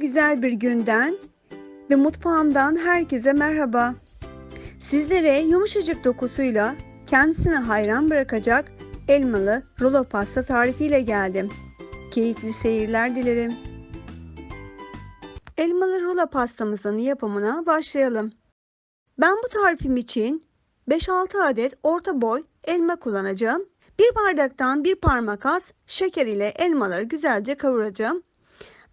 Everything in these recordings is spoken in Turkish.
güzel bir günden ve mutfağımdan herkese merhaba. Sizlere yumuşacık dokusuyla kendisine hayran bırakacak elmalı rulo pasta tarifiyle geldim. Keyifli seyirler dilerim. Elmalı rulo pastamızın yapımına başlayalım. Ben bu tarifim için 5-6 adet orta boy elma kullanacağım. Bir bardaktan bir parmak az şeker ile elmaları güzelce kavuracağım.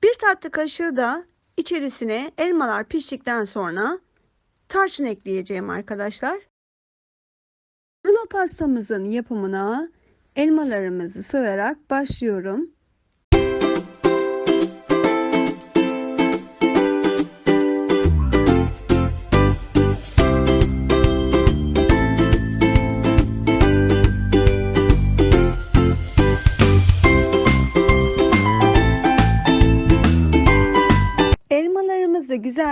Bir tatlı kaşığı da içerisine elmalar piştikten sonra tarçın ekleyeceğim arkadaşlar. Rulo pastamızın yapımına elmalarımızı soyarak başlıyorum.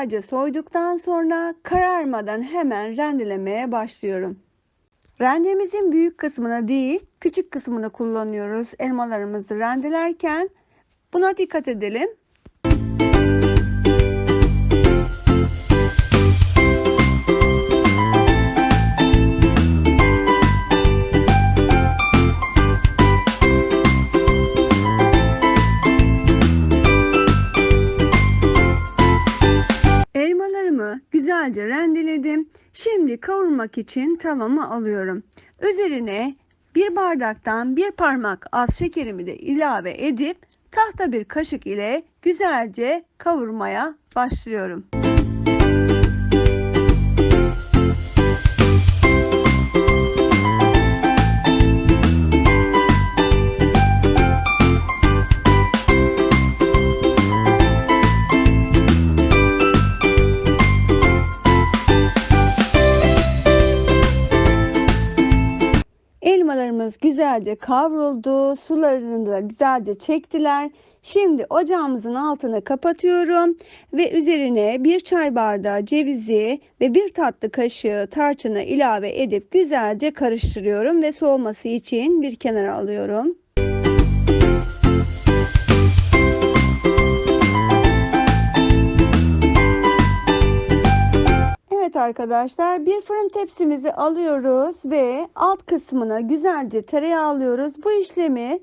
Güzelce soyduktan sonra kararmadan hemen rendelemeye başlıyorum. Rendemizin büyük kısmını değil, küçük kısmını kullanıyoruz elmalarımızı rendelerken. Buna dikkat edelim. Rendeledim. Şimdi kavurmak için tavamı alıyorum. Üzerine bir bardaktan bir parmak az şekerimi de ilave edip tahta bir kaşık ile güzelce kavurmaya başlıyorum. Güzelce kavruldu. Sularını da güzelce çektiler. Şimdi ocağımızın altını kapatıyorum ve üzerine bir çay bardağı cevizi ve bir tatlı kaşığı tarçını ilave edip güzelce karıştırıyorum ve soğuması için bir kenara alıyorum. Evet arkadaşlar bir fırın tepsimizi alıyoruz ve alt kısmına güzelce tereyağı alıyoruz. Bu işlemi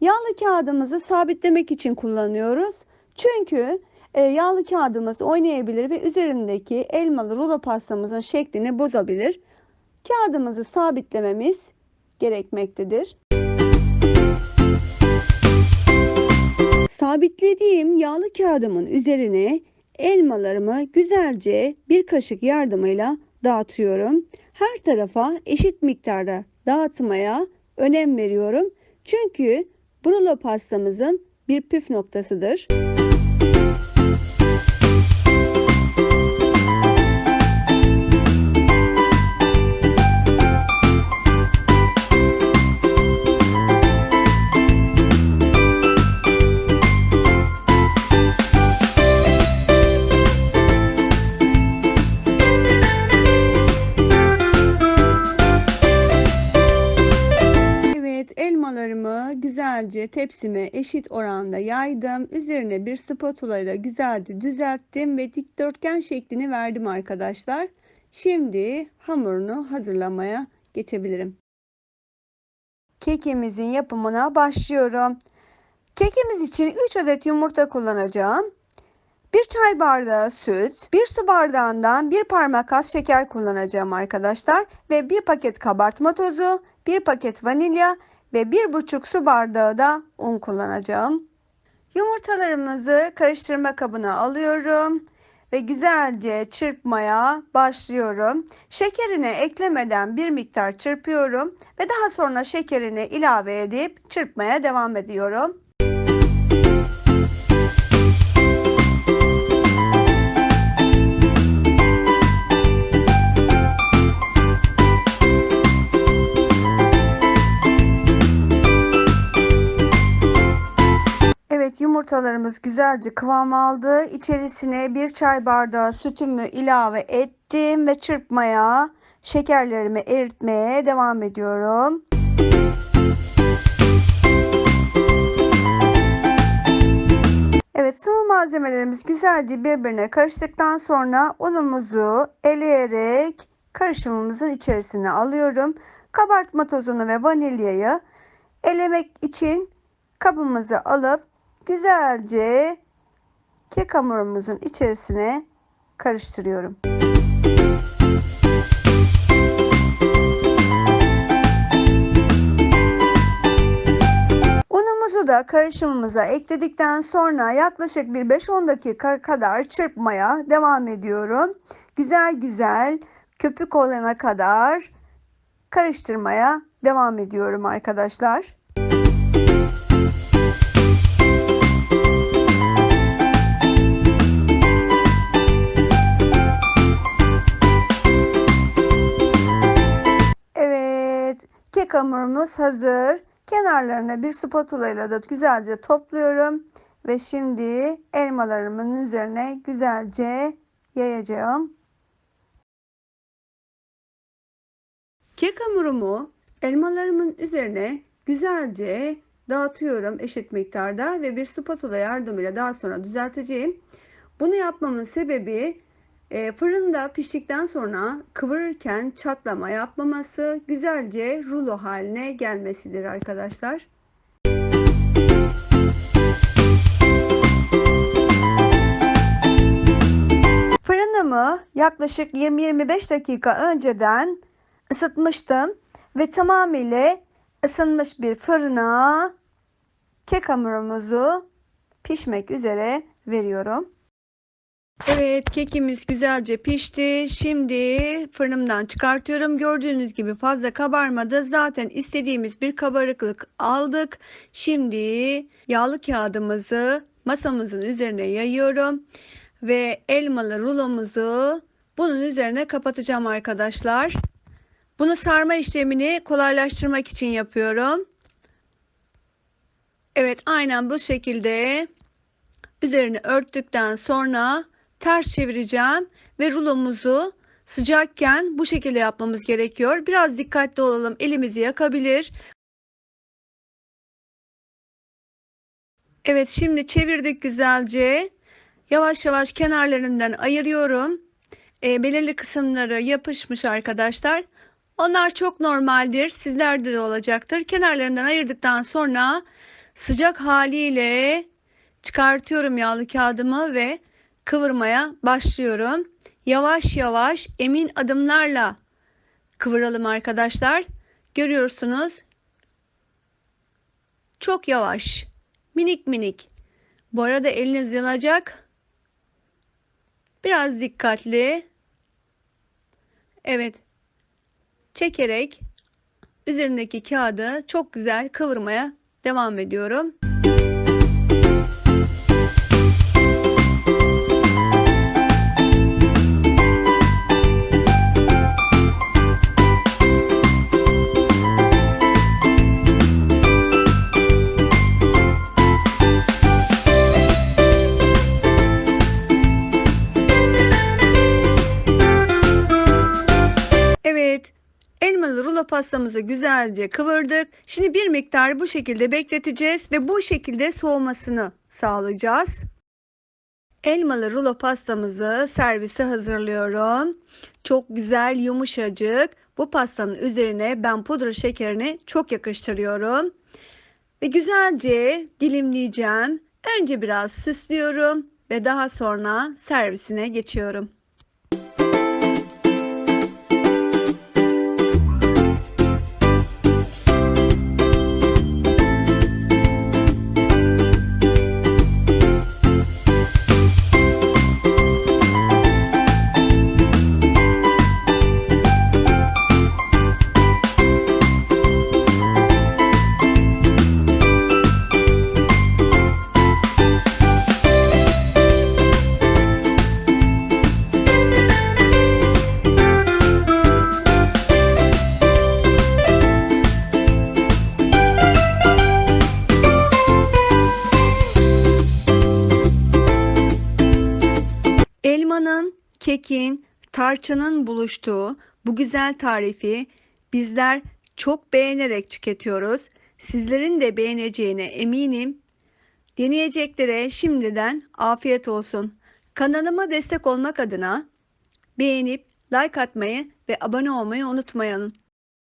yağlı kağıdımızı sabitlemek için kullanıyoruz. Çünkü e, yağlı kağıdımız oynayabilir ve üzerindeki elmalı rulo pastamızın şeklini bozabilir. Kağıdımızı sabitlememiz gerekmektedir. Sabitlediğim yağlı kağıdımın üzerine elmalarımı güzelce bir kaşık yardımıyla dağıtıyorum. Her tarafa eşit miktarda dağıtmaya önem veriyorum. Çünkü brulo pastamızın bir püf noktasıdır. Güzelce tepsime eşit oranda yaydım. Üzerine bir spatula ile güzelce düzelttim ve dikdörtgen şeklini verdim arkadaşlar. Şimdi hamurunu hazırlamaya geçebilirim. Kekimizin yapımına başlıyorum. Kekimiz için 3 adet yumurta kullanacağım. 1 çay bardağı süt, 1 su bardağından 1 parmak az şeker kullanacağım arkadaşlar ve 1 paket kabartma tozu, 1 paket vanilya ve 1,5 su bardağı da un kullanacağım. Yumurtalarımızı karıştırma kabına alıyorum ve güzelce çırpmaya başlıyorum. Şekerini eklemeden bir miktar çırpıyorum ve daha sonra şekerini ilave edip çırpmaya devam ediyorum. Yumurtalarımız güzelce kıvam aldı. İçerisine bir çay bardağı sütümü ilave ettim ve çırpmaya, şekerlerimi eritmeye devam ediyorum. Evet sıvı malzemelerimiz güzelce birbirine karıştıktan sonra unumuzu eleyerek karışımımızın içerisine alıyorum. Kabartma tozunu ve vanilyayı elemek için kabımızı alıp güzelce kek hamurumuzun içerisine karıştırıyorum. Unumuzu da karışımımıza ekledikten sonra yaklaşık bir 5-10 dakika kadar çırpmaya devam ediyorum. Güzel güzel köpük olana kadar karıştırmaya devam ediyorum arkadaşlar. Hamurumuz hazır. Kenarlarına bir spatula ile de güzelce topluyorum ve şimdi elmalarımın üzerine güzelce yayacağım. Kek hamurumu elmalarımın üzerine güzelce dağıtıyorum eşit miktarda ve bir spatula yardımıyla daha sonra düzelteceğim. Bunu yapmamın sebebi e, fırında piştikten sonra kıvırırken çatlama yapmaması, güzelce rulo haline gelmesidir arkadaşlar. Fırınımı yaklaşık 20-25 dakika önceden ısıtmıştım ve tamamıyla ısınmış bir fırına kek hamurumuzu pişmek üzere veriyorum. Evet kekimiz güzelce pişti. Şimdi fırınımdan çıkartıyorum. Gördüğünüz gibi fazla kabarmadı. Zaten istediğimiz bir kabarıklık aldık. Şimdi yağlı kağıdımızı masamızın üzerine yayıyorum. Ve elmalı rulomuzu bunun üzerine kapatacağım arkadaşlar. Bunu sarma işlemini kolaylaştırmak için yapıyorum. Evet aynen bu şekilde üzerini örttükten sonra ters çevireceğim ve rulomuzu sıcakken bu şekilde yapmamız gerekiyor. Biraz dikkatli olalım. Elimizi yakabilir. Evet şimdi çevirdik güzelce. Yavaş yavaş kenarlarından ayırıyorum. E, belirli kısımları yapışmış arkadaşlar. Onlar çok normaldir. Sizlerde de olacaktır. Kenarlarından ayırdıktan sonra sıcak haliyle çıkartıyorum yağlı kağıdımı ve kıvırmaya başlıyorum. Yavaş yavaş emin adımlarla kıvıralım arkadaşlar. Görüyorsunuz. Çok yavaş. Minik minik. Bu arada eliniz yanacak. Biraz dikkatli. Evet. Çekerek üzerindeki kağıdı çok güzel kıvırmaya devam ediyorum. Elmalı rulo pastamızı güzelce kıvırdık. Şimdi bir miktar bu şekilde bekleteceğiz ve bu şekilde soğumasını sağlayacağız. Elmalı rulo pastamızı servise hazırlıyorum. Çok güzel, yumuşacık. Bu pastanın üzerine ben pudra şekerini çok yakıştırıyorum. Ve güzelce dilimleyeceğim. Önce biraz süslüyorum ve daha sonra servisine geçiyorum. Kekin, tarçının buluştuğu bu güzel tarifi bizler çok beğenerek tüketiyoruz. Sizlerin de beğeneceğine eminim. Deneyeceklere şimdiden afiyet olsun. Kanalıma destek olmak adına beğenip like atmayı ve abone olmayı unutmayalım.